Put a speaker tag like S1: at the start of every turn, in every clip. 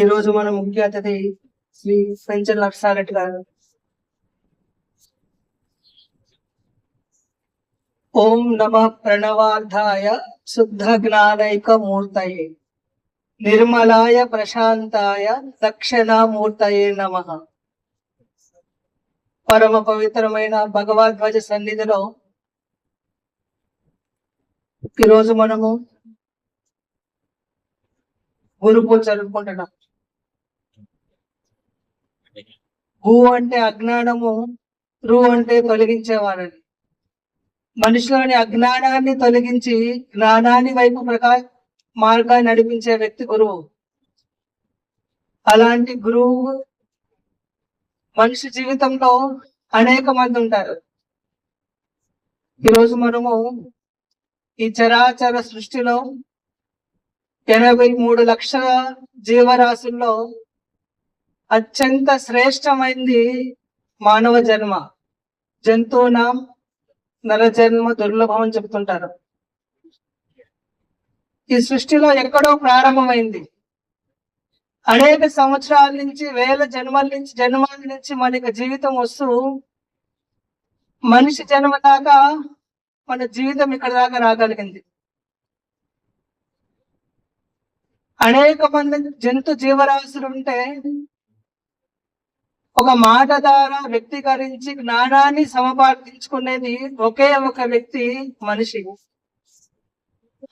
S1: ఈ రోజు మన ముఖ్య అతిథి శ్రీ పెంచర్ నర్సారెడ్డి గారు. ఓం నమ ప్రణవార్థాయ శుద్ధ జ్ఞానైక మూర్తయే నిర్మలాయ ప్రశాంతాయ దక్షిణామూర్తయే నమ. పరమ పవిత్రమైన భగవద్వజ సన్నిధిలో ఈరోజు మనము గురు పూజ జరుపుకుంటున్నాం. భూ అంటే అజ్ఞానము రు అంటే తొలగించేవారని. మనిషిలోని అజ్ఞానాన్ని తొలగించి జ్ఞానాన్ని వైపు ప్రకా మార్గాన్ని నడిపించే వ్యక్తి గురువు. అలాంటి గురువు మనిషి జీవితంలో అనేక మంది ఉంటారు. ఈరోజు మనము ఈ చరాచర సృష్టిలో ఎనభై మూడు లక్షల జీవరాశుల్లో అత్యంత శ్రేష్టమైంది మానవ జన్మ. జంతువునాం నరజన్మ దుర్లభం అని చెప్తుంటారు. ఈ సృష్టిలో ఎక్కడో ప్రారంభమైంది. అనేక సంవత్సరాల నుంచి వేల జన్మల నుంచి జన్మల నుంచి మనకి జీవితం వస్తూ మనిషి జన్మ దాకా మన జీవితం ఇక్కడ దాకా రాగలిగింది. అనేక మంది జంతు జీవరాశులు ఉంటే ఒక మాట ద్వారా వ్యక్తీకరించి జ్ఞానాన్ని సమపార్దించుకునేది ఒకే ఒక వ్యక్తి మనిషి.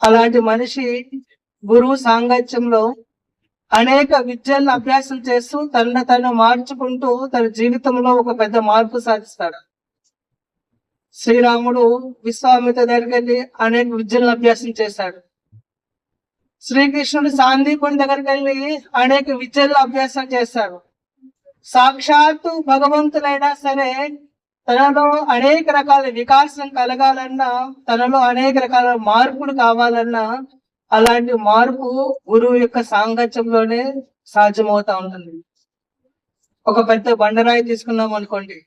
S1: అలాంటి మనిషి గురువు సాంగత్యంలో అనేక విద్యలను అభ్యాసం చేస్తూ తనను తను మార్చుకుంటూ తన జీవితంలో ఒక పెద్ద మార్పు సాధిస్తాడు. శ్రీరాముడు విశ్వామిత దగ్గరికి వెళ్ళి అనేక విద్యలను అభ్యాసం చేశాడు. శ్రీకృష్ణుడు సాందీపుని దగ్గరికి వెళ్ళి అనేక విద్యలను అభ్యాసం చేశాడు. సాక్షాత్తు భగవంతులైనా సరే తనలో అనేక రకాల వికాసం కలగాలన్నా తనలో అనేక రకాల మార్పులు కావాలన్నా అలాంటి మార్పు గురువు యొక్క సాంగత్యంలోనే సాధ్యమవుతా ఉంటుంది. ఒక పెద్ద బండరాయి తీసుకున్నాం అనుకోండి.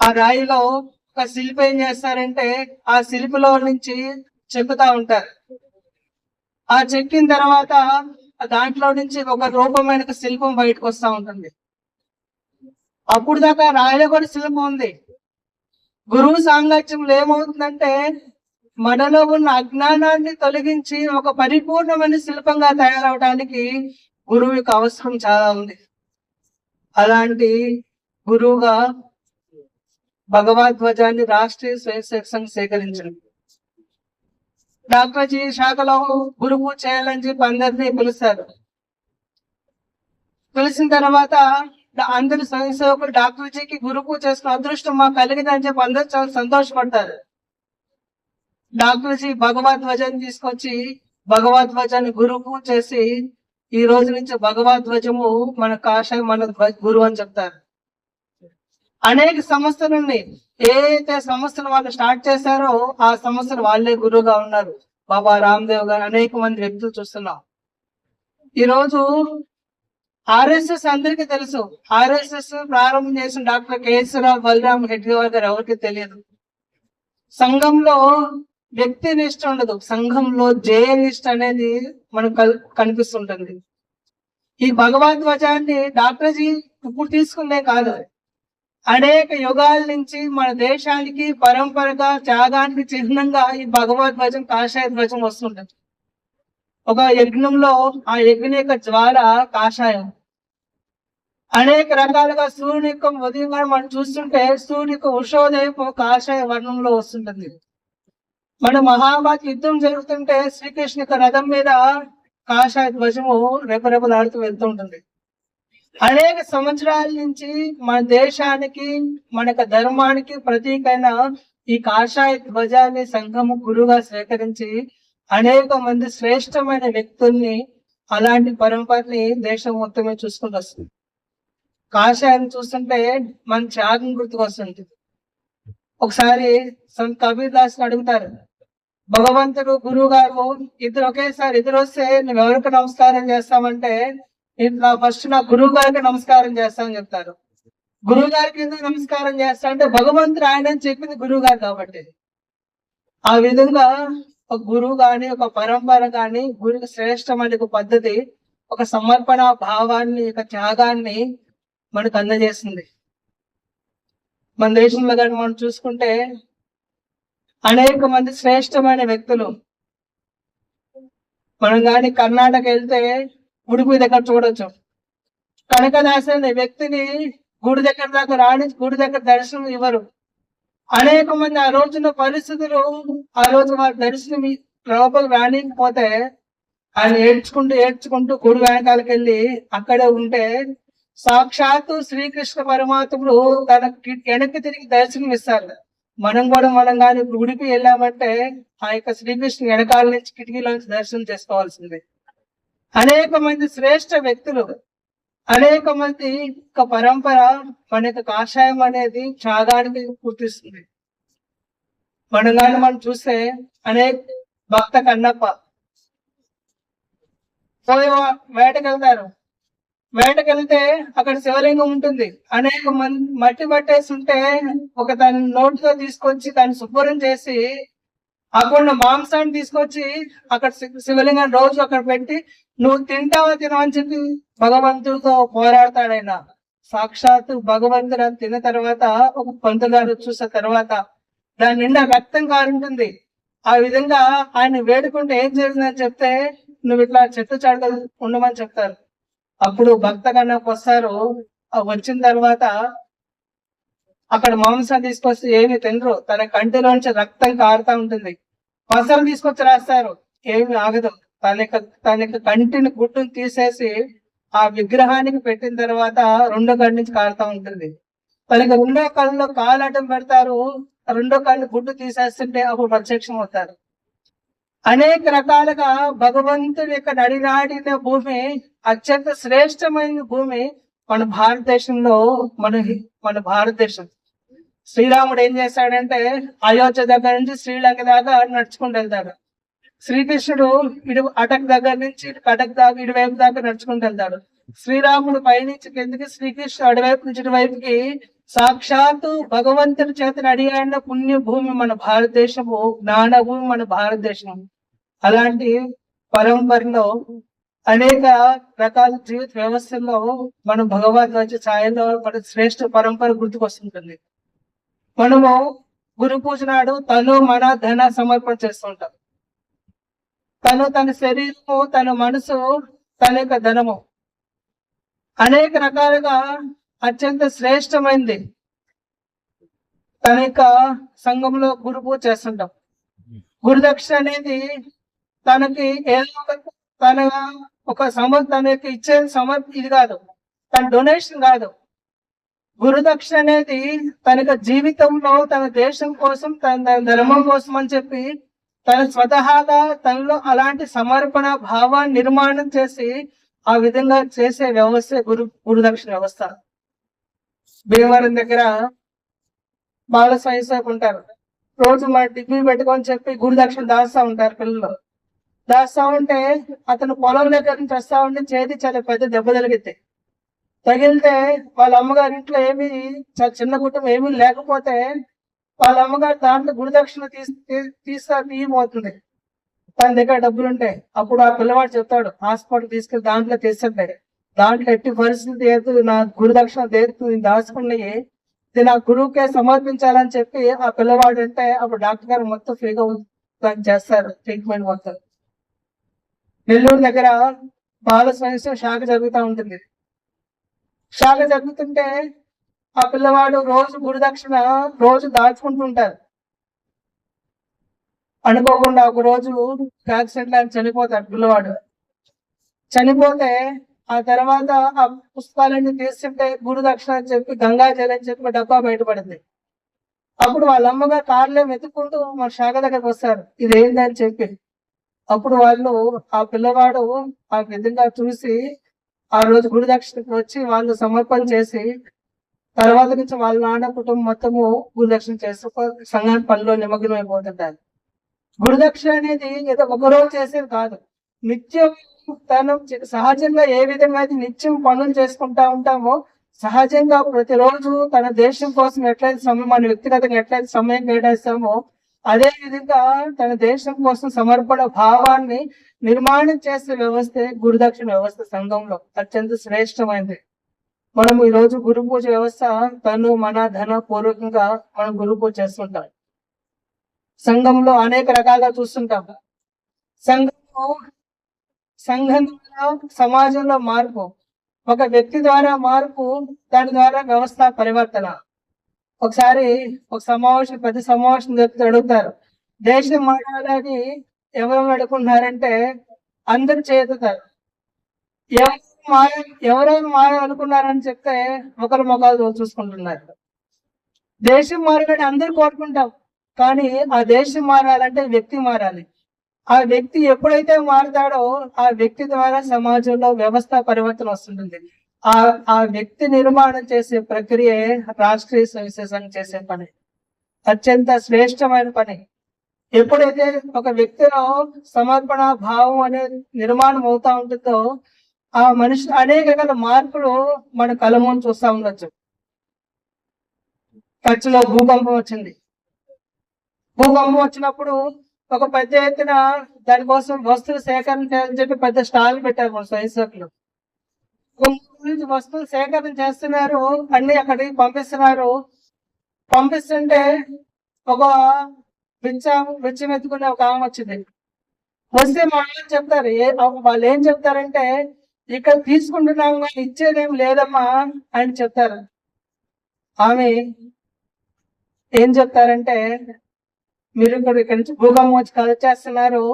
S1: ఆ రాయిలో ఒక శిల్పి ఏం చేస్తారంటే ఆ శిల్పిలో నుంచి చెక్కుతా ఉంటారు. ఆ చెక్కిన తర్వాత దాంట్లో నుంచి ఒక రూపమైన శిల్పం బయటకు వస్తా ఉంటుంది. అప్పుడు దాకా రాయిలో కూడా శిల్పం ఉంది. గురువు సాంగత్యంలో ఏమవుతుందంటే మనలో ఉన్న అజ్ఞానాన్ని తొలగించి ఒక పరిపూర్ణమైన శిల్పంగా తయారవడానికి గురువు యొక్క అవసరం చాలా ఉంది. అలాంటి గురువుగా భగవద్ధ్వజాన్ని రాష్ట్రీయ స్వయం సంఘ్ సేకరించడం డాక్టర్జీ శాఖలో గురువు చేయాలని చెప్పి అందరినీ పిలుస్తారు. పిలిచిన తర్వాత అందరు స్వయం సేవకులు డాక్టర్ గురువు చేసుకున్న అదృష్టం మాకు కలిగిందని చెప్పి అందరు చాలా సంతోషపడతారు డాక్టర్ జీ తీసుకొచ్చి భగవద్వజాన్ని గురువు చేసి ఈ రోజు నుంచి భగవద్ధ్వజము మన కాషాయం మన గురువు అని చెప్తారు. అనేక సంస్థలు ఉన్నాయి. ఏ అయితే సంస్థలు వాళ్ళు స్టార్ట్ చేశారో ఆ సంస్థలు వాళ్ళే గురువుగా ఉన్నారు. బాబా రామ్దేవ్ గారు అనేక మంది వ్యక్తులు చూస్తున్నాం. ఈ రోజు ఆర్ఎస్ఎస్ అందరికీ తెలుసు. ఆర్ఎస్ఎస్ ప్రారంభం చేసిన డాక్టర్ కేసీరావు బలరామ్ హెడ్గే గారు ఎవరికి తెలియదు. సంఘంలో వ్యక్తి నిష్ట ఉండదు. సంఘంలో జయ నిష్ట అనేది మనకు కల్- కనిపిస్తుంటుంది. ఈ భగవద్ధ్వజాన్ని డాక్టర్ జీ ఇప్పుడు తీసుకుందే కాదు. అనేక యుగాల నుంచి మన దేశానికి పరంపరగా త్యాగానికి చిహ్నంగా ఈ భగవద్ధ్వజం కాషాయ ధ్వజం వస్తుంటది. ఒక యజ్ఞంలో ఆ యజ్ఞ యొక్క జ్వాల కాషాయం. అనేక రకాలుగా సూర్యుని యొక్క ఉదయం మనం చూస్తుంటే సూర్యుని యొక్క ఉషోదయపు కాషాయ వర్ణంలో వస్తుంటుంది. మన మహాభారత యుద్ధం జరుగుతుంటే శ్రీకృష్ణ యొక్క రథం మీద కాషాయ ధ్వజము రెపరెపలాడుతూ వెళ్తూ ఉంటుంది. అనేక సంవత్సరాల నుంచి మన దేశానికి మన యొక్క ధర్మానికి ప్రతీకైన ఈ కాషాయ ధ్వజాన్ని సంఘము గురువుగా స్వీకరించి అనేక మంది శ్రేష్టమైన వ్యక్తుల్ని అలాంటి పరంపరని దేశం మొత్తమే చూసుకుంటూ వస్తుంది. కాషాయాన్ని చూస్తుంటే మన త్యాగం గుర్తుకొస్తుంది ఒకసారి సంత్ కబీర్ దాస్ అడుగుతారు భగవంతుడు గురువు గారు ఇద్దరు ఒకేసారి ఇద్దరు వస్తే నువ్వు ఎవరికి నమస్కారం చేస్తామంటే ఇట్లా ఫస్ట్ నా గురువు గారికి నమస్కారం చేస్తామని చెప్తారు. గురువు గారికి ఎందుకు నమస్కారం చేస్తా అంటే భగవంతుడు ఆయన అని చెప్పింది గురువు గారు కాబట్టి. ఆ విధంగా ఒక గురువు గాని ఒక పరంపర గాని గురువు శ్రేష్టమైన ఒక పద్ధతి ఒక సమర్పణ భావాన్ని ఒక త్యాగాన్ని మనకు అందజేస్తుంది మన దేశంలో కానీ మనం చూసుకుంటే అనేక మంది శ్రేష్టమైన వ్యక్తులు. మనం కానీ కర్ణాటక వెళ్తే ఉడుపి దగ్గర చూడొచ్చు. కనకదాస్ వ్యక్తిని గుడి దగ్గర దాకా రాని గుడి దగ్గర దర్శనం ఇవ్వరు. అనేక మంది ఆ రోజున పరిస్థితులు ఆ రోజు వారి దర్శనం ఈ- లోపల రానికపోతే ఆయన ఏడ్చుకుంటూ ఏడ్చుకుంటూ గుడి వెనకాలకి వెళ్ళి అక్కడే ఉంటే సాక్షాత్తు శ్రీకృష్ణ పరమాత్ముడు తన వెనక్కి తిరిగి దర్శనం ఇస్తారు మనం కూడా మనం కానీ ఇప్పుడు ఉడిపి వెళ్ళామంటే ఆ యొక్క శ్రీకృష్ణ వెనకాల నుంచి కిటికీలోంచి దర్శనం చేసుకోవాల్సిందే. అనేక మంది శ్రేష్ట వ్యక్తులు అనేక మంది ఒక పరంపర మన యొక్క కాషాయం అనేది త్యాగానికి గుర్తిస్తుంది. మనం కానీ మనం చూస్తే అనేక భక్త కన్నప్ప పోయి వేటకెళ్తారు. వేటకెళ్తే అక్కడ శివలింగం ఉంటుంది. అనేక మంది మట్టి పట్టేసి ఉంటే ఒక తన నోట్తో తీసుకొచ్చి దాన్ని శుభ్రం చేసి అక్కడ మాంసాన్ని తీసుకొచ్చి అక్కడ శివలింగాన్ని రోజు అక్కడ పెట్టి నువ్వు తింటావా తినవని చెప్పి భగవంతుడితో పోరాడతాడు సాక్షాత్ సాక్షాత్తు భగవంతుడు అని తిన్న తర్వాత ఒక పంతుగారు చూసిన తర్వాత దాని నిండా రక్తం కారుంటుంది. ఆ విధంగా ఆయన వేడుకుంటే ఏం జరిగిందని చెప్తే నువ్వు ఇట్లా చెట్టు చాడగలు ఉండమని చెప్తారు. అప్పుడు భక్త కన్నాకు వస్తారు. వచ్చిన తర్వాత అక్కడ మాంసం తీసుకొచ్చి ఏమి తినరు. తన కంటిలోంచి రక్తం కారుతా ఉంటుంది. పసరు తీసుకొచ్చి రాస్తారు. ఏమి ఆగదు. తన యొక్క తన యొక్క కంటిని గుట్టును తీసేసి ఆ విగ్రహానికి పెట్టిన తర్వాత రెండో కళ్ళ నుంచి కారుతా ఉంటుంది. తనకి రెండో కళ్ళలో కాలు అడ్డం పెడతారు. రెండో కళ్ళు గుడ్డు తీసేస్తుంటే అప్పుడు ప్రత్యక్షం అవుతారు. అనేక రకాలుగా భగవంతుడి యొక్క నడినాడిన భూమి అత్యంత శ్రేష్టమైన భూమి మన భారతదేశంలో మన మన భారతదేశం. శ్రీరాముడు ఏం చేశాడంటే అయోధ్య దగ్గర నుంచి శ్రీలంక దాకా నడుచుకుంటూ వెళ్తాడు. శ్రీకృష్ణుడు ఇటు అటక్ దగ్గర నుంచి ఇటు కటక్ దాకా ఇటువైపు దాకా నడుచుకుంటూ వెళ్తాడు. శ్రీరాముడు పయనించి కిందకి శ్రీకృష్ణుడు అటువైపు నుంచి ఇటువైపుకి సాక్షాత్తు భగవంతుడి చేత అడిగాడిన పుణ్య భూమి మన భారతదేశము జ్ఞాన భూమి మన భారతదేశం అలాంటి పరంపరలో అనేక రకాల జీవిత వ్యవస్థల్లో మనం భగవద్ వచ్చే ఛాయలో మన శ్రేష్ఠ పరంపర గుర్తుకొస్తుంటుంది. మనము గురు పూజ నాడు తను మన ధన సమర్పణ చేస్తుంటాం. తను తన శరీరము తన మనసు తన యొక్క ధనము. అనేక రకాలుగా అత్యంత శ్రేష్టమైంది. తన యొక్క సంఘంలో గురు పూజ చేస్తుంటాం. గురుదక్షిణ అనేది తనకి ఏదో తన ఒక సమర్ తన యొక్క ఇచ్చే సమర్ ఇది కాదు. తన డొనేషన్ కాదు. గురుదక్షిణ అనేది తన జీవితంలో తన దేశం కోసం తన ధర్మం కోసం అని చెప్పి తన స్వతహాగా తనలో అలాంటి సమర్పణ భావాన్ని నిర్మాణం చేసి ఆ విధంగా చేసే వ్యవస్థ గురు గురుదక్షిణ వ్యవస్థ. భీమవరం దగ్గర బాల స్వయంసేవకు ఉంటారు. రోజు మన డిగ్రీ పెట్టుకొని చెప్పి గురుదక్షిణ దాస్తా ఉంటారు పిల్లలు. దాస్తా ఉంటే అతను పొలం దగ్గర నుంచి వస్తా ఉంటే చేతి చాలా పెద్ద దెబ్బ తగిలితే తగిలితే వాళ్ళ అమ్మగారి ఇంట్లో ఏమి చిన్న కుటుంబం ఏమీ లేకపోతే వాళ్ళ అమ్మగారు దాంట్లో గురుదక్షిణ తీసి తీస్తా తీయబోతుంది తన దగ్గర డబ్బులు ఉంటాయి అప్పుడు ఆ పిల్లవాడు చెప్తాడు హాస్పిటల్ తీసుకెళ్ళి దాంట్లో తీస్తుంటే దాంట్లో ఎట్టి పరిస్థితి లేదు నా గురుదక్షిణ దేనికి దాచుకున్నాయి. ఇది నా గురువుకే సమర్పించాలని చెప్పి ఆ పిల్లవాడు అంటే అప్పుడు డాక్టర్ గారు మొత్తం ఫ్రీగా దాన్ని చేస్తారు ట్రీట్మెంట్ మొత్తం. నెల్లూరు దగ్గర బాల స్వయం శాఖ జరుగుతూ ఉంటుంది. శాఖ జరుగుతుంటే ఆ పిల్లవాడు రోజు గురుదక్షిణ రోజు దాచుకుంటుంటారు అనుకోకుండా ఒక రోజు యాక్సిడెంట్ ఆయన చనిపోతాడు పిల్లవాడు. చనిపోతే ఆ తర్వాత ఆ పుస్తకాలన్నీ తీసుకుంటే గురుదక్షిణ అని చెప్పి గంగాజలి అని చెప్పి డబ్బా బయటపడింది. అప్పుడు వాళ్ళ అమ్మగారు కార్లో వెతుక్కుంటూ మన శాఖ దగ్గరకు వస్తారు. ఇది ఏందని చెప్పి. అప్పుడు వాళ్ళు ఆ పిల్లవాడు ఆ విధంగా చూసి ఆ రోజు గురుదక్షిణకి వచ్చి వాళ్ళు సమర్పణ చేసి తర్వాత నుంచి వాళ్ళ నాన్న కుటుంబం మొత్తము గురుదక్షిణ చేస్తూ సంఘాన్ని పనిలో నిమగ్నమైపోతుంటారు. గురుదక్షిణ అనేది ఏదో ఒకరోజు చేసేది కాదు. నిత్యం తను సహజంగా ఏ విధంగా అయితే నిత్యం పనులు చేసుకుంటా ఉంటామో సహజంగా ప్రతిరోజు తన దేశం కోసం ఎట్లయితే సమయం మన వ్యక్తిగతంగా ఎట్లయితే సమయం కేటాయిస్తామో అదే విధంగా తన దేశం కోసం సమర్పణ భావాన్ని నిర్మాణం చేసే వ్యవస్థే గురుదక్షిణ వ్యవస్థ సంఘంలో అత్యంత శ్రేష్టమైనది మనం ఈ రోజు గురు పూజ వ్యవస్థ తను మన ధన పూర్వకంగా మనం గురు పూజ చేస్తుంటాం. సంఘంలో అనేక రకాలుగా చూస్తుంటాం. సంఘంలో సంఘం ద్వారా సమాజంలో మార్పు ఒక వ్యక్తి ద్వారా మార్పు దాని ద్వారా వ్యవస్థ పరివర్తన. ఒకసారి ఒక సమావేశం పెద్ద సమావేశం చెప్తే అడుగుతారు. దేశం మాట్లాడాలని ఎవరు అడుగుతున్నారంటే అందరు చేతుతారు. ఎవరు మార ఎవరైనా మారాలనుకున్నారని చెప్తే ఒకరు ముఖాలు చూసుకుంటున్నారు. దేశం మారాలని అందరు కోరుకుంటాం. కానీ ఆ దేశం మారాలంటే వ్యక్తి మారాలి. ఆ వ్యక్తి ఎప్పుడైతే మారుతాడో ఆ వ్యక్తి ద్వారా సమాజంలో వ్యవస్థ పరివర్తన వస్తుంటుంది. ఆ ఆ వ్యక్తి నిర్మాణం చేసే ప్రక్రియ రాష్ట్రీయ సవిశేషం చేసే పని. అత్యంత శ్రేష్టమైన పని. ఎప్పుడైతే ఒక వ్యక్తిలో సమర్పణ భావం అనేది నిర్మాణం అవుతా ఉంటుందో ఆ మనిషి అనేక రకాల మార్పులు మన కలమని చూస్తా ఉండొచ్చు. కచ్చులో భూకంపం వచ్చింది. భూకంపం వచ్చినప్పుడు ఒక పెద్ద ఎత్తున దానికోసం వస్తువులు సేకరణ చేయాలని చెప్పి పెద్ద స్టాల్ పెట్టారు మన స్వయంసేవకులు నుంచి వస్తువులు సేకరణ చేస్తున్నారు. అన్ని అక్కడికి పంపిస్తున్నారు. పంపిస్తుంటే ఒక బిచ్చ బిచ్చం ఎత్తుకునే ఒక ఆమె వచ్చింది. వస్తే మా వాళ్ళు చెప్తారు ఏ వాళ్ళు ఏం చెప్తారంటే ఇక్కడ తీసుకుంటున్నాం కానీ ఇచ్చేదేం లేదమ్మా అని చెప్తారు. ఆమె ఏం చెప్తారంటే మీరు ఇక్కడ ఇక్కడి నుంచి భూకంపం వచ్చి కలెక్ట్ చేస్తున్నారు.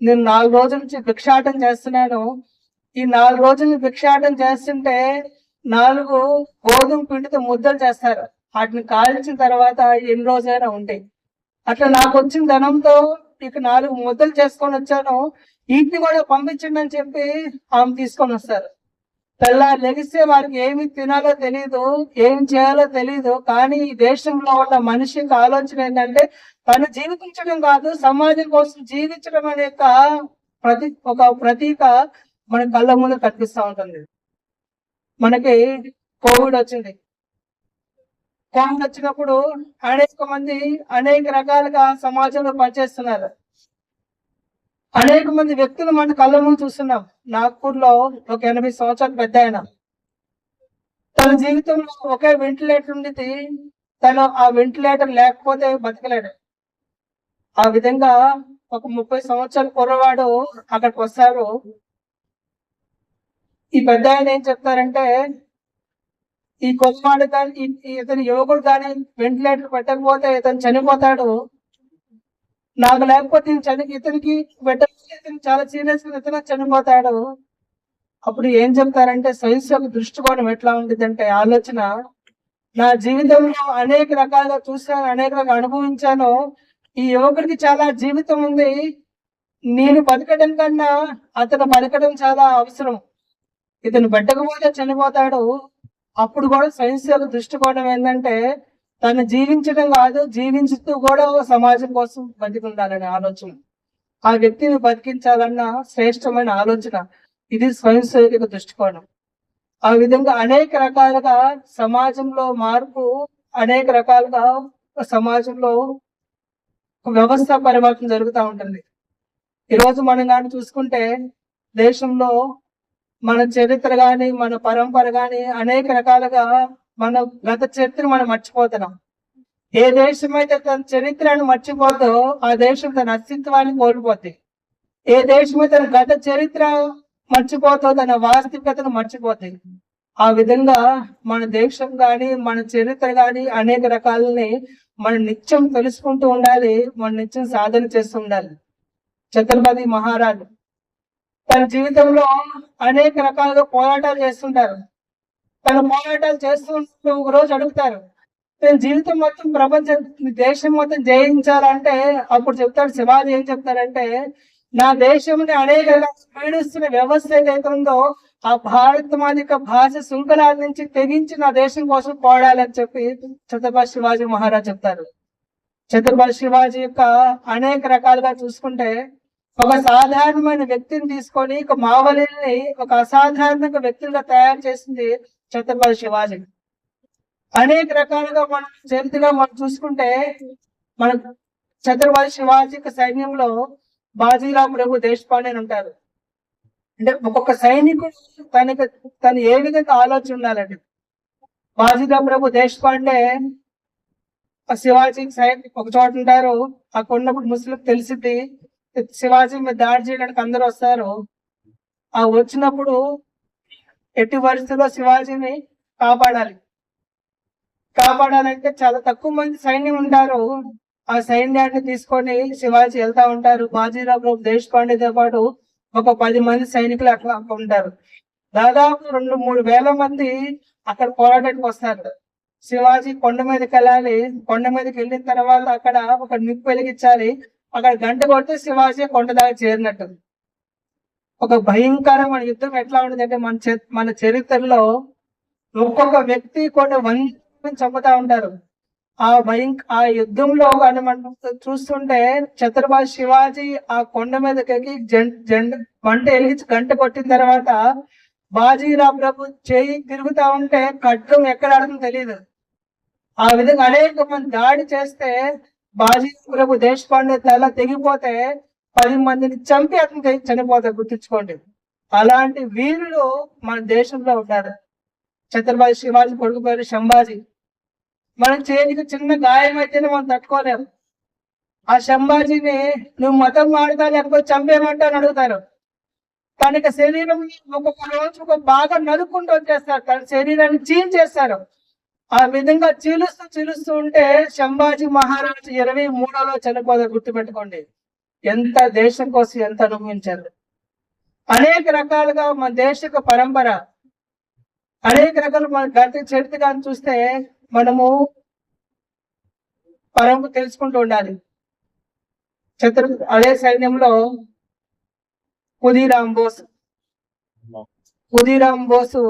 S1: నేను నాలుగు రోజుల నుంచి భిక్షాటం చేస్తున్నాను. ఈ నాలుగు రోజులు భిక్షాటం చేస్తుంటే నాలుగు గోధుమ పిండితో ముద్దలు చేస్తారు. వాటిని కాల్చిన తర్వాత ఎన్ని రోజైనా ఉంటాయి. అట్లా నాకు వచ్చిన ధనంతో ఇక నాలుగు ముద్దలు చేసుకొని వచ్చాను. ఇంటిని కూడా పంపించండి అని చెప్పి ఆమె తీసుకొని వస్తారు. తెల్లారి లెగిస్తే వారికి ఏమి తినాలో తెలియదు ఏం చేయాలో తెలియదు కానీ ఈ దేశంలో ఉన్న మనిషి యొక్క ఆలోచన ఏంటంటే తను జీవించడం కాదు సమాజం కోసం జీవించడం అనే ప్రతి ఒక ప్రతీక మన కళ్ళ ముందు కనిపిస్తూ ఉంటుంది. మనకి కోవిడ్ వచ్చింది. కోవిడ్ వచ్చినప్పుడు అనేక మంది అనేక రకాలుగా సమాజంలో పనిచేస్తున్నారు. అనేక మంది వ్యక్తులు మన కళ్ళ ముందు చూస్తున్నాం నాగ్పూర్లో ఒక ఎనభై సంవత్సరాలు పెద్ద ఆయన. తన జీవితంలో ఒకే వెంటిలేటర్ ఉండితే తను ఆ వెంటిలేటర్ లేకపోతే బతకలేడు. ఆ విధంగా ఒక ముప్పై సంవత్సరాల కుర్రవాడు అక్కడికి వస్తారు. ఈ పెద్ద ఆయన ఏం చెప్తారంటే ఈ కుర్రవాడు కానీ ఈ- ఇతని యువకుడు కానీ వెంటిలేటర్ పెట్టకపోతే ఇతను చనిపోతాడు. నాకు లేకపోతే చని ఇతనికి పెట్టకపోతే ఇతను చాలా సీరియస్గా ఇతను చనిపోతాడు. అప్పుడు ఏం చెప్తారంటే సైన్స్ యొక్క దృష్టికోణం ఎట్లా ఉంటుందంటే ఆలోచన నా జీవితంలో అనేక రకాలుగా చూశాను అనేక రకాలు అనుభవించాను. ఈ యువకుడికి చాలా జీవితం ఉంది. నేను బతకడం కన్నా అతను బతకడం చాలా అవసరం. ఇతను పెట్టకపోతే చనిపోతాడు. అప్పుడు కూడా సైన్స్ యొక్క దృష్టికోణం ఏంటంటే తను జీవించడం కాదు జీవించుతూ కూడా ఒక సమాజం కోసం బతికుండాలనే ఆలోచన. ఆ వ్యక్తిని బతికించాలన్న శ్రేష్టమైన ఆలోచన ఇది స్వయం సేవిక దృష్టికోణం. ఆ విధంగా అనేక రకాలుగా సమాజంలో మార్పు అనేక రకాలుగా సమాజంలో వ్యవస్థ పరివర్తన జరుగుతూ ఉంటుంది. ఈరోజు మనం కానీ చూసుకుంటే దేశంలో మన చరిత్ర కానీ మన పరంపర కానీ అనేక రకాలుగా మన గత చరిత్ర మనం మర్చిపోతున్నాం. ఏ దేశం అయితే తన చరిత్రను మర్చిపోతో ఆ దేశం తన అస్తిత్వాన్ని కోల్పోతాయి ఏ దేశం అయితే తన గత చరిత్ర మర్చిపోతో తన వాస్తవికతను మర్చిపోతాయి ఆ విధంగా మన దేశం కానీ మన చరిత్ర కానీ అనేక రకాలని మనం నిత్యం తెలుసుకుంటూ ఉండాలి మన నిత్యం సాధన చేస్తూ ఉండాలి. ఛత్రపతి మహారాజు తన జీవితంలో అనేక రకాలుగా పోరాటాలు చేస్తుంటారు. తన పోరాటాలు చేస్తుంటే ఒక రోజు అడుగుతారు నేను జీవితం మొత్తం ప్రపంచం దేశం మొత్తం జయించాలంటే అప్పుడు చెప్తాడు శివాజీ ఏం చెప్తారంటే నా దేశంని అనేక పీడిస్తున్న వ్యవస్థ ఏదైతే ఉందో ఆ భారత మాదిక భాష శృంఖలాల నుంచి తెగించి నా దేశం కోసం పోరాడాలని చెప్పి ఛత్రపతి శివాజీ మహారాజ్ చెప్తారు. ఛత్రపతి శివాజీ యొక్క అనేక రకాలుగా చూసుకుంటే ఒక సాధారణమైన వ్యక్తిని తీసుకొని ఒక మావలిని ఒక అసాధారణ వ్యక్తులుగా తయారు చేసింది ఛత్రపతి శివాజీ. అనేక రకాలుగా మనం చరిత్రగా మనం చూసుకుంటే మన ఛత్రపతి శివాజీ సైన్యంలో బాజీరావు ప్రభు దేశపాండే అని ఉంటారు. అంటే ఒక్కొక్క సైనికుడు తనకి తను ఏ విధంగా ఆలోచన ఉండాలండి? బాజీరావు ప్రభు దేశపాండే శివాజీ సైన్ ఒక చోట ఉంటారు అక్కడ ఉన్నప్పుడు ముస్లిం తెలిసింది శివాజీ మీద దాడి చేయడానికి అందరూ వస్తారు. ఆ వచ్చినప్పుడు ఎట్టి పరిస్థితుల్లో శివాజీని కాపాడాలి. కాపాడాలంటే చాలా తక్కువ మంది సైన్యం ఉంటారు. ఆ సైన్యాన్ని తీసుకొని శివాజీ వెళ్తా ఉంటారు. బాజీరావు ప్రభు దేశపాండేతో పాటు ఒక పది మంది సైనికులు అట్లా ఉంటారు. దాదాపు రెండు మూడు వేల మంది అక్కడ పోరాటానికి వస్తారు. శివాజీ కొండ మీదకి వెళ్ళాలి. కొండ మీదకి వెళ్ళిన తర్వాత అక్కడ ఒక నిప్పు వెలిగించాలి. అక్కడ గంట కొడితే శివాజీ కొండ దాకా చేరినట్టు. ఒక భయంకరమైన యుద్ధం ఎట్లా ఉండదంటే మన మన చరిత్రలో ఒక్కొక్క వ్యక్తి కొన్ని వంద చంపుతా ఉంటారు. ఆ భయం ఆ యుద్ధంలో కానీ మనం చూస్తుంటే ఛత్రపతి శివాజీ ఆ కొండ మీదకి జెండ జెండ మంట వెలిగించి గంట కొట్టిన తర్వాత బాజీరా ప్రభు చేయి తిరుగుతా ఉంటే ఖడ్గం ఎక్కడ ఆడుతుందో తెలియదు ఆ విధంగా అనేక మంది దాడి చేస్తే బాజీ ప్రభు దేశపాండే తల తెగిపోతే పది మందిని చంపి అతను చనిపోతాయి చనిపోతారు అలాంటి వీరులు మన దేశంలో ఉన్నారు. ఛత్రపతి శివాజీ కొడుకు పేరు శంభాజీ. మన చేతికి చిన్న గాయం అయితేనే మనం తట్టుకోలేము ఆ శంభాజీని నువ్వు మతం మాడతా లేకపోతే చంపేమంటా అని అడుగుతారు. తనకి శరీరం ఒక్కొక్క రోజు ఒక బాగా నరుక్కుంటూ వచ్చేస్తారు. తన శరీరాన్ని చీల్చేస్తారు. ఆ విధంగా చీలుస్తూ చీలుస్తూ ఉంటే శంభాజీ మహారాజు ఇరవై మూడోలో చనిపోతారు గుర్తుపెట్టుకోండి. ఎంత దేశం కోసం ఎంత అనుభవించారు. అనేక రకాలుగా మన దేశ పరంపర అనేక రకాలు మన గత చరిత్ర చూస్తే మనము పరంపర తెలుసుకుంటూ ఉండాలి. చతుర్ అదే సైన్యంలో కుదీరాం బోస్ కుదీరాం బోసు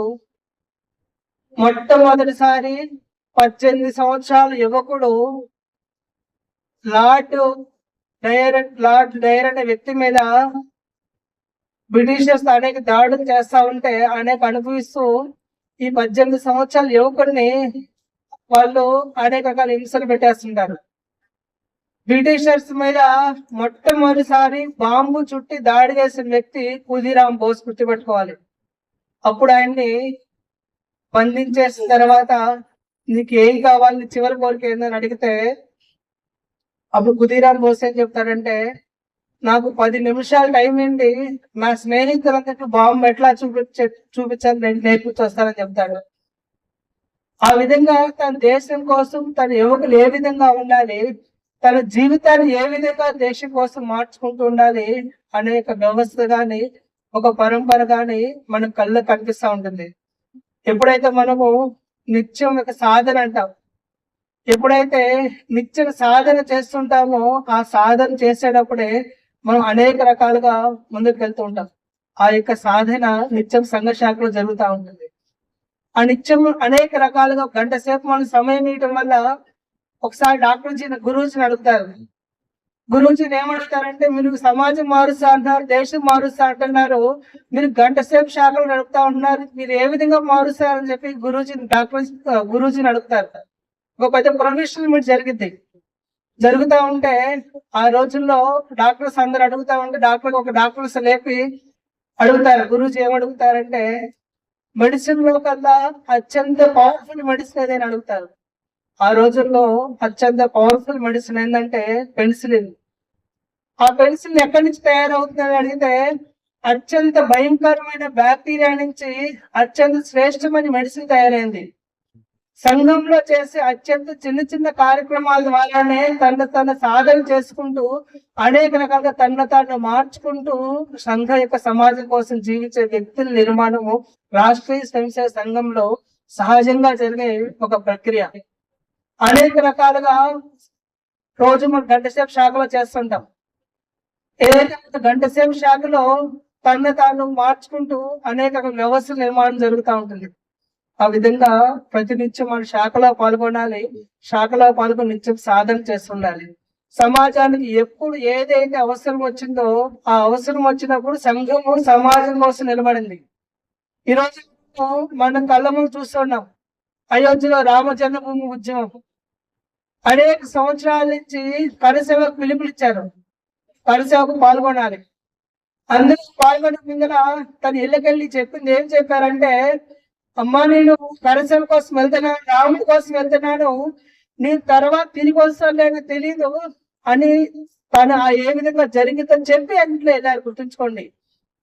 S1: మొట్టమొదటిసారి పద్దెనిమిది సంవత్సరాల యువకుడు లార్డ్ డయర్ లార్డ్ డైర్ అనే వ్యక్తి మీద బ్రిటిషర్స్ అనేక దాడులు చేస్తా ఉంటే అనేక అనుభవిస్తూ ఈ పద్దెనిమిది సంవత్సరాల యువకుడిని వాళ్ళు అనేక రకాల హింసలు పెట్టేస్తుంటారు. బ్రిటిషర్స్ మీద మొట్టమొదటిసారి బాంబు చుట్టి దాడి చేసిన వ్యక్తి కుదిరాం బోస్ గుర్తుపెట్టుకోవాలి. అప్పుడు ఆయన్ని బంధించేసిన తర్వాత నీకు ఏం కావాలి చివరి కోరిక ఏందని అడిగితే అప్పుడు కుదిరాం బోస్ ఏం చెప్తాడంటే నాకు పది నిమిషాలు టైం ఏంటి నా స్నేహితులందరికీ బాంబు ఎట్లా చూపించే చూపించాలి నేను నేర్పించొస్తానని చెప్తాడు. ఆ విధంగా తన దేశం కోసం తన యువకులు ఏ విధంగా ఉండాలి తన జీవితాన్ని ఏ విధంగా దేశం కోసం మార్చుకుంటూ ఉండాలి అనే ఒక వ్యవస్థ కానీ ఒక పరంపర కానీ మన కళ్ళ కనిపిస్తా ఉంటుంది. ఎప్పుడైతే మనము నిత్యం ఒక సాధన అంటాం ఎప్పుడైతే నిత్యం సాధన చేస్తుంటామో ఆ సాధన చేసేటప్పుడే మనం అనేక రకాలుగా ముందుకు వెళ్తూ ఉంటాం. ఆ యొక్క సాధన నిత్యం సంఘ శాఖలో జరుగుతూ ఉంటుంది. ఆ నిత్యం అనేక రకాలుగా గంట సేపు మనం సమయం ఇవ్వటం వల్ల ఒకసారి డాక్టర్ గురువుని అడుగుతారు గురించి ఏమడుగుతారంటే మీరు సమాజం మారుస్తా అంటున్నారు దేశం మారుస్తా అంటున్నారు మీరు గంట సేపు శాఖలు నడుపుతా ఉంటున్నారు మీరు ఏ విధంగా మారుస్తారని చెప్పి గురూజీని డాక్టర్ గురూజీని అడుగుతారు. ఒక పెద్ద ప్రొఫెషనల్ మీట్ జరిగింది. జరుగుతా ఉంటే ఆ రోజుల్లో డాక్టర్స్ అందరు అడుగుతా ఉంటే డాక్టర్ ఒక డాక్టర్స్ లేపి అడుగుతారు. గురూజీ ఏమడుగుతారంటే మెడిసిన్లో కల్లా అత్యంత పవర్ఫుల్ మెడిసిన్ ఏదైనా అడుగుతారు. ఆ రోజుల్లో అత్యంత పవర్ఫుల్ మెడిసిన్ ఏంటంటే పెన్సిలిన్ ఆ పెన్సిలిన్ ఎక్కడి నుంచి తయారవుతుందని అడిగితే అత్యంత భయంకరమైన బ్యాక్టీరియా నుంచి అత్యంత శ్రేష్టమైన మెడిసిన్ తయారైంది. సంఘంలో చేసే అత్యంత చిన్న చిన్న కార్యక్రమాల ద్వారానే తన తన సాధన చేసుకుంటూ అనేక రకాలుగా తన తాను మార్చుకుంటూ సంఘం యొక్క సమాజం కోసం జీవించే వ్యక్తుల నిర్మాణము రాష్ట్రీయ స్వయంసేవ సంఘంలో సహజంగా జరిగే ఒక ప్రక్రియ. అనేక రకాలుగా రోజు మనం గంటసేపు శాఖలో చేస్తుంటాం. ఏదైతే గంటసేపు శాఖలో తన తాను మార్చుకుంటూ అనేక వ్యవస్థల నిర్మాణం జరుగుతూ ఉంటుంది. ఆ విధంగా ప్రతినిత్యం మన శాఖలో పాల్గొనాలి శాఖలో పాల్గొని నిత్యం సాధన చేస్తుండాలి. సమాజానికి ఎప్పుడు ఏదైతే అవసరం వచ్చిందో ఆ అవసరం వచ్చినప్పుడు సంఘము సమాజం కోసం నిలబడింది. ఈ రోజు మనం కళ్ళ ముందు చూస్తున్నాం అయోధ్యలో రామ జన్మభూమి ఉద్యమం అనేక సంవత్సరాల నుంచి పరిసేవకు పిలుపునిచ్చారు. పరిసేవకు పాల్గొనాలి. అందరూ పాల్గొన్న ముందర తన ఇళ్ళకెళ్ళి చెప్పింది ఏం చెప్పారంటే అమ్మా నేను పరిశ్రమ కోసం వెళ్తున్నాను రాముడి కోసం వెళ్తున్నాను. నేను తర్వాత తిరిగి వస్తాను తెలియదు తెలీదు అని తన ఆ ఏ విధంగా జరిగిందని చెప్పి ఇంట్లో వెళ్ళారు గుర్తుంచుకోండి.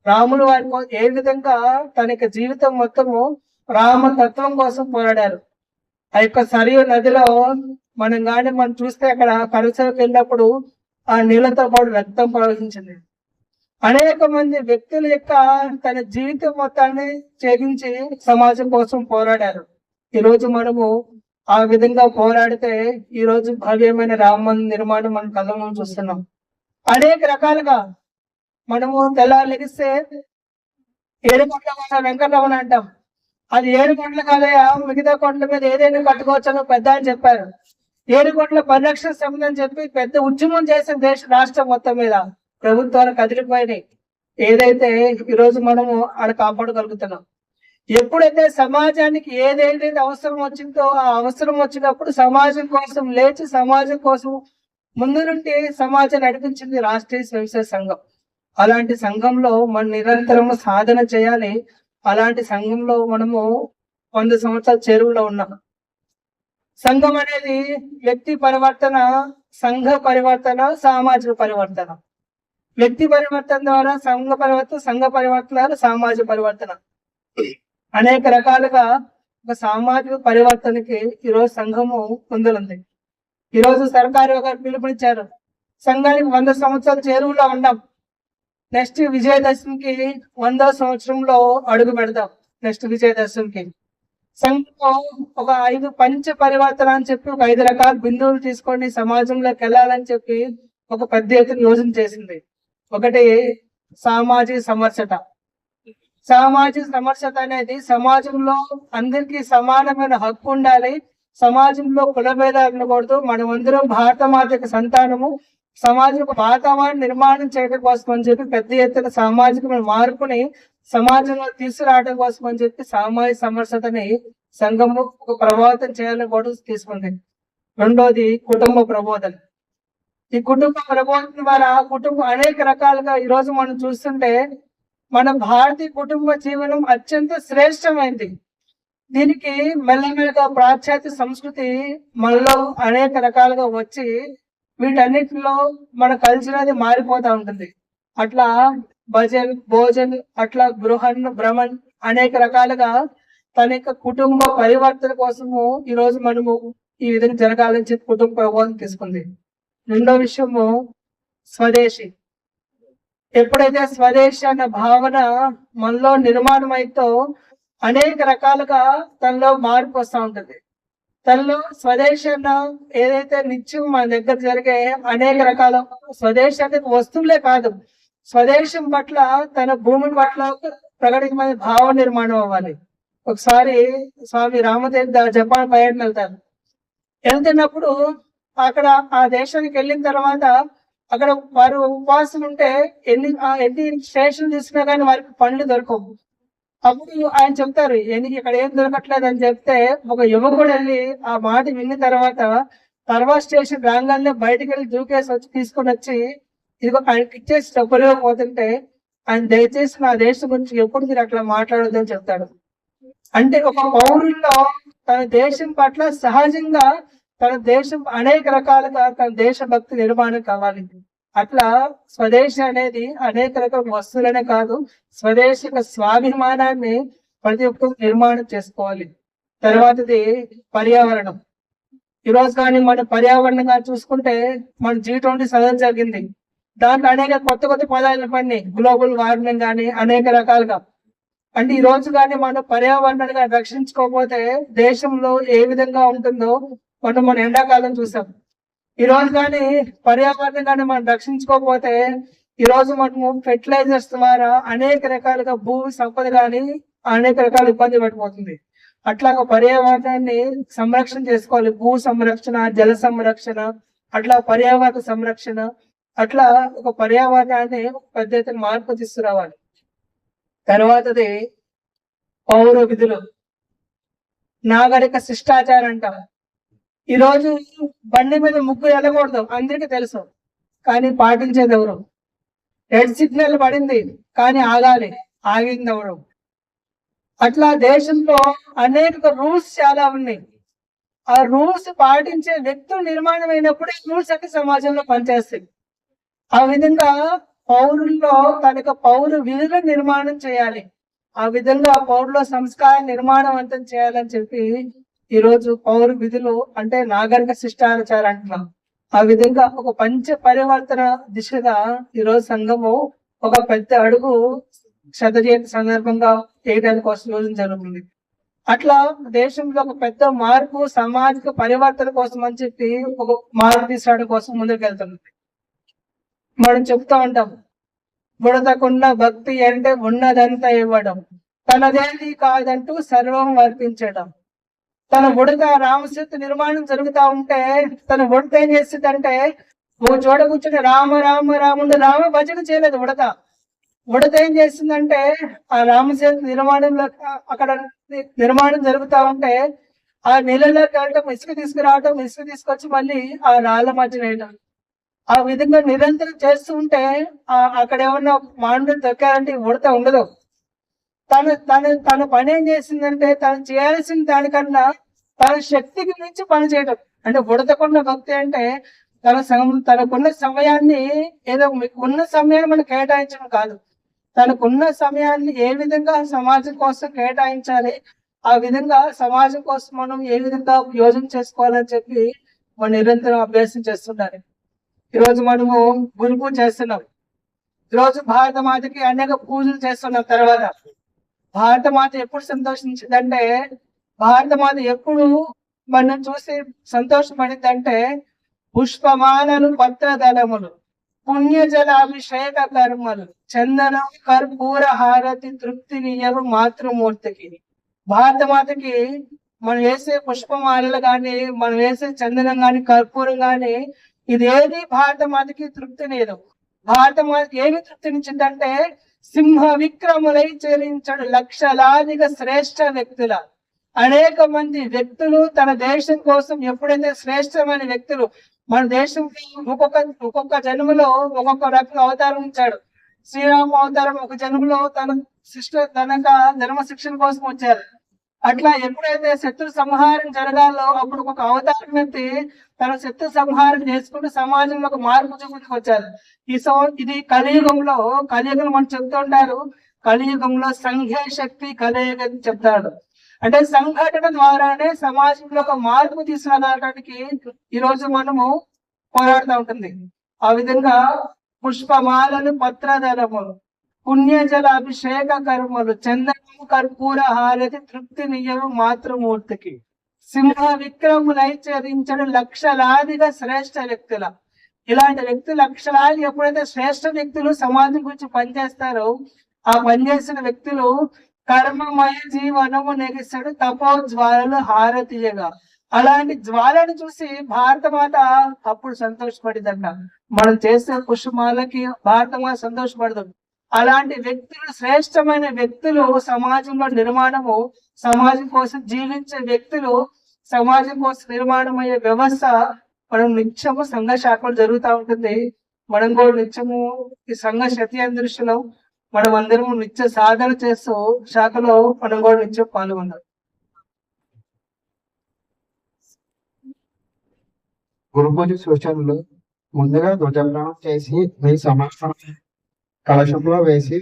S1: రాములు వారి ఏ విధంగా తన యొక్క జీవితం మొత్తము రామతత్వం కోసం పోరాడారు. ఆ యొక్క సరియు నదిలో మనం కానీ మనం చూస్తే అక్కడ కరసేవకు వెళ్ళినప్పుడు ఆ నీళ్ళతో పాటు రక్తం ప్రవహించింది. అనేక మంది వ్యక్తుల యొక్క తన జీవితం మొత్తాన్ని ఛేదించి సమాజం కోసం పోరాడారు. ఈ రోజు మనము ఆ విధంగా పోరాడితే ఈ రోజు భవ్యమైన రామ నిర్మాణం మనం కళ్ళ చూస్తున్నాం. అనేక రకాలుగా మనము తెల్లారు లెగిస్తే ఏడు కొండల వెంకటరమణ అంటాం. అది ఏడు కొండలు కాదయా మిగతా కొండల మీద ఏదైనా కట్టుకోవచ్చని పెద్ద అని చెప్పారు. ఏడు కొండల పరిరక్షణ సమితి అని చెప్పి పెద్ద ఉద్యమం చేసిన దేశ రాష్ట్రం మొత్తం మీద ప్రభుత్వాలు కదిలిపోయినాయి. ఏదైతే ఈ రోజు మనము ఆడ కాపాడగలుగుతున్నాం. ఎప్పుడైతే సమాజానికి ఏదైతే అవసరం వచ్చిందో ఆ అవసరం వచ్చినప్పుడు సమాజం కోసం లేచి సమాజం కోసం ముందు నుండి సమాజం నడిపించింది రాష్ట్రీయ స్వయంసేవ సంఘం. అలాంటి సంఘంలో మనం నిరంతరము సాధన చేయాలి. అలాంటి సంఘంలో మనము వంద సంవత్సరాల చెరువులో ఉన్నాం. సంఘం అనేది వ్యక్తి పరివర్తన సంఘ పరివర్తన సామాజిక పరివర్తన. వ్యక్తి పరివర్తన ద్వారా సంఘ పరివర్తన సంఘ పరివర్తన సామాజిక పరివర్తన. అనేక రకాలుగా ఒక సామాజిక పరివర్తనకి ఈరోజు సంఘము పొందలుంది ఈరోజు సర్కారు ఒక పిలుపునిచ్చారు. సంఘానికి వంద సంవత్సరాలు చేరువులో ఉన్నాం. నెక్స్ట్ విజయదశమికి వందో సంవత్సరంలో అడుగు పెడదాం. నెక్స్ట్ విజయదశమికి సంఘంలో ఒక ఐదు పంచ పరివర్తన అని చెప్పి ఒక ఐదు రకాల బిందువులు తీసుకొని సమాజంలోకి వెళ్ళాలని చెప్పి ఒక పెద్ద ఎత్తున యోజన చేసింది. ఒకటి సామాజిక సమర్చత సామాజిక సమర్చత అనేది సమాజంలో అందరికీ సమానమైన హక్కు ఉండాలి. సమాజంలో కులభేదాలు ఉండకూడదు. మనమందరం భారత మాతకి సంతానము. సమాజం వాతావరణ నిర్మాణం చేయడం కోసం అని చెప్పి పెద్ద ఎత్తున సామాజిక మార్పుని సమాజంలో తీసుకురావడం కోసం అని చెప్పి సామాజిక సమరసతని సంఘము ఒక ప్రభావితం చేయాలని కూడా తీసుకుంది. రెండోది కుటుంబ ప్రబోధన. ఈ కుటుంబ ప్రబోధన ద్వారా కుటుంబం అనేక రకాలుగా ఈ రోజు మనం చూస్తుంటే మన భారతీయ కుటుంబ జీవనం అత్యంత శ్రేష్టమైంది. దీనికి మెల్లమెల్లగా పాశ్చాత్య సంస్కృతి మనలో అనేక రకాలుగా వచ్చి వీటన్నిటిలో మన కల్చర్ అది మారిపోతా ఉంటుంది. అట్లా భజన్ భోజన్ అట్లా గృహన్ భ్రమణ్ అనేక రకాలుగా తన యొక్క కుటుంబ పరివర్తన కోసము ఈ రోజు మనము ఈ విధంగా జరగాలని చెప్పి కుటుంబ ప్రబోధం తీసుకుంది. రెండో విషయము స్వదేశీ. ఎప్పుడైతే స్వదేశీ అన్న భావన మనలో నిర్మాణం అయితే అనేక రకాలుగా తనలో మార్పు వస్తూ ఉంటుంది. తనలో స్వదేశంలో ఏదైతే నిత్యం మన దగ్గర జరిగే అనేక రకాల స్వదేశీ వస్తువులే కాదు స్వదేశం పట్ల తన భూమిని పట్ల ప్రకటించమని భావ నిర్మాణం అవ్వాలి. ఒకసారి స్వామి రామదేవ్ జపాన్ పర్యటన వెళ్తారు. వెళ్తున్నప్పుడు అక్కడ ఆ దేశానికి వెళ్ళిన తర్వాత అక్కడ వారు ఉపవాసం ఉంటే ఎన్ని ఎన్ని స్టేషన్ తీసుకున్నా కానీ వారికి పండ్లు దొరకవు. అప్పుడు ఆయన చెప్తారు ఎందుకు ఇక్కడ ఏం దొరకట్లేదు? అని చెప్తే ఒక యువకుడు వెళ్ళి ఆ మాట విన్న తర్వాత తర్వాత స్టేషన్ రాగానే బయటకు వెళ్ళి దూకేసి వచ్చి తీసుకొని వచ్చి ఇదిగో ఆయనకి ఇచ్చేసి డబ్బులు పోతుంటే ఆయన దయచేసి నా దేశం గురించి ఎప్పుడు మీరు అట్లా మాట్లాడొద్దని చెప్తాడు. అంటే ఒక పౌరుల్లో తన దేశం పట్ల సహజంగా తన దేశం అనేక రకాలుగా తన దేశభక్తి నిర్మాణం కావాలి. అట్లా స్వదేశీ అనేది అనేక రకాల వస్తువులనే కాదు స్వదేశీ స్వాభిమానాన్ని ప్రతి ఒక్కరు నిర్మాణం చేసుకోవాలి. తర్వాతది పర్యావరణం. ఈ రోజు కానీ మన పర్యావరణంగా చూసుకుంటే మన జీ ట్వంటీ సదన్ జరిగింది. దాంట్లో అనేక కొత్త కొత్త పదాలు పడినాయి. గ్లోబల్ వార్మింగ్ కానీ అనేక రకాలుగా. అంటే ఈ రోజు కానీ మనం పర్యావరణాన్ని రక్షించుకోకపోతే దేశంలో ఏ విధంగా ఉంటుందో మనం మన ఎండాకాలం చూసాం. ఈ రోజు కానీ పర్యావరణం కానీ మనం రక్షించుకోకపోతే ఈ రోజు మనము ఫెర్టిలైజర్స్ ద్వారా అనేక రకాలుగా భూ సంపద కానీ అనేక రకాల ఇబ్బంది పడిపోతుంది. అట్లా ఒక పర్యావరణాన్ని సంరక్షణ చేసుకోవాలి. భూ సంరక్షణ జల సంరక్షణ అట్లా పర్యావరణ సంరక్షణ అట్లా ఒక పర్యావరణాన్ని ఒక పెద్ద ఎత్తున మార్పు తీసుకురావాలి. తర్వాతది పౌర విధులు. నాగరిక శిష్టాచారం అంటాం. ఈ రోజు బండి మీద ముగ్గు వెళ్ళకూడదు అందరికీ తెలుసు. కానీ పాటించేది ఎవరు? రెడ్ సిగ్నల్ పడింది కానీ ఆగాలి. ఆగింది ఎవరు? అట్లా దేశంలో అనేక రూల్స్ చాలా ఉన్నాయి. ఆ రూల్స్ పాటించే వ్యక్తులు నిర్మాణం అయినప్పుడే రూల్స్ అంటే సమాజంలో పనిచేస్తాయి. ఆ విధంగా పౌరుల్లో తనకు పౌరు విధుల నిర్మాణం చేయాలి. ఆ విధంగా పౌరుల సంస్కార నిర్మాణవంతం చేయాలని చెప్పి ఈ రోజు విధులు అంటే నాగరిక శిష్టాచారం అంటున్నాం ఆ విధంగా ఒక పంచ పరివర్తన దిశగా ఈ రోజు సంఘము ఒక పెద్ద అడుగు శ్రద్ధ చేయని సందర్భంగా చేయడానికి కోసం రోజు జరుగుతుంది. అట్లా దేశంలో ఒక పెద్ద మార్పు సామాజిక పరివర్తన కోసం అని చెప్పి ఒక మార్పు తీసుకోవడం కోసం ముందుకు వెళ్తుంది. మనం చెప్తా ఉంటాం బుడతకున్న భక్తి అంటే ఉన్నదంతా ఇవ్వడం తనదేది కాదంటూ సర్వం అర్పించడం. తన ఉడత రామసేతు నిర్మాణం జరుగుతా ఉంటే తన ఉడత ఏం చేస్తుందంటే ఓ చోట కూర్చొని రామ రామ రాముడు రామ భజన చేయలేదు ఉడత ఉడత ఏం చేస్తుందంటే ఆ రామసేతు నిర్మాణంలో అక్కడ నిర్మాణం జరుగుతా ఉంటే ఆ నీళ్ళలో కలటం ఇసుక తీసుకురావటం ఇసుక తీసుకొచ్చి మళ్ళీ ఆ రాళ్ళ మధ్య వేయడం ఆ విధంగా నిరంతరం చేస్తూ ఉంటే ఆ అక్కడ ఏమన్నా మాండులు దొక్కారంటే ఉడత ఉండదు. తను తను తన పని ఏం చేసిందంటే తను చేయాల్సిన దానికన్నా తన శక్తికి మించి పని చేయడం అంటే ఉడతకున్న భక్తి అంటే తన తనకున్న సమయాన్ని ఏదో మీకు ఉన్న సమయాన్ని మనం కేటాయించడం కాదు. తనకున్న సమయాన్ని ఏ విధంగా సమాజం కోసం కేటాయించాలి ఆ విధంగా సమాజం కోసం మనం ఏ విధంగా యోజన చేసుకోవాలని చెప్పి మనం నిరంతరం అభ్యాసం చేస్తుండాలి ఈరోజు మనము గురు పూజ చేస్తున్నాం. ఈరోజు భారత మాతకి అనేక పూజలు చేస్తున్నాం తర్వాత. భారత మాత ఎప్పుడు సంతోషించిందంటే భారత మాత ఎప్పుడు మనం చూసి సంతోషపడిందంటే పుష్పమాలను పత్రదళములు పుణ్యజల కర్మలు చందనం కర్పూర హారతి తృప్తి నియము మాతృమూర్తికి. భారత మాతకి మనం వేసే పుష్పమాలలు కాని మనం వేసే చందనం కాని కర్పూరం కాని ఇది ఏది భారత మాతకి తృప్తి లేదు. భారత మాతకి ఏమి తృప్తినిచ్చిందంటే సింహ విక్రములై చెలించడు లక్షలాదిగా శ్రేష్ఠ వ్యక్తుల. అనేక మంది వ్యక్తులు తన దేశం కోసం ఎప్పుడైతే శ్రేష్టమైన వ్యక్తులు మన దేశం ఒక్కొక్క ఒక్కొక్క జన్మలో ఒక్కొక్క రకం అవతారం ఇచ్చాడు. శ్రీరామ అవతారం ఒక జన్మలో తన శిష్ట తనక ధర్మ శిక్షణ కోసం వచ్చారు. అట్లా ఎప్పుడైతే శత్రు సంహారం జరగాలో అప్పుడు ఒక అవతారం ఎత్తి తన శత్రు సంహారం చేసుకుంటూ సమాజంలో ఒక మార్పు చూపించుకు వచ్చారు. ఈ సో ఇది కలియుగంలో కలియుగం మనం చెప్తుంటారు కలియుగంలో సంఘ శక్తి కలియుగం చెప్తాడు. అంటే సంఘటన ద్వారానే సమాజంలో ఒక మార్పు తీసుకురావడానికి ఈ రోజు మనము పోరాడుతూ ఉంటుంది. ఆ విధంగా పుష్పమాలను పత్రధరములు పుణ్యజల అభిషేక కర్మలు చందనము కర్పూర హారతి తృప్తి నియము మాతృమూర్తికి. సింహ విక్రములై చరించడం లక్షలాదిగా శ్రేష్ఠ వ్యక్తుల. ఇలాంటి వ్యక్తులు లక్షలాది ఎప్పుడైతే శ్రేష్ఠ వ్యక్తులు సమాజం గురించి పనిచేస్తారో ఆ పనిచేసిన వ్యక్తులు కర్మమయ జీవనము నెగిస్తాడు తపో జ్వాలలు హారతీయగా అలాంటి జ్వాలను చూసి భారత మాత అప్పుడు సంతోషపడిందంట. మనం చేసే పుష్పమాలకి భారత మాత సంతోషపడదు. అలాంటి వ్యక్తులు శ్రేష్టమైన వ్యక్తులు సమాజంలో నిర్మాణము సమాజం కోసం జీవించే వ్యక్తులు సమాజం కోసం నిర్మాణం అయ్యే వ్యవస్థ మనం నిత్యము సంఘ శాఖలు జరుగుతూ ఉంటుంది. మనం కూడా నిత్యము ఈ సంఘ శతీయ దృష్టిలో మనం అందరము నిత్య సాధన చేస్తూ శాఖలో మనం కూడా నిత్యం పాల్గొన్నాం
S2: గురు పూజ సూచనలు ముందుగా ధ్వజప్రాణం చేసి మీ సమర్పణ కలశంలో వేసి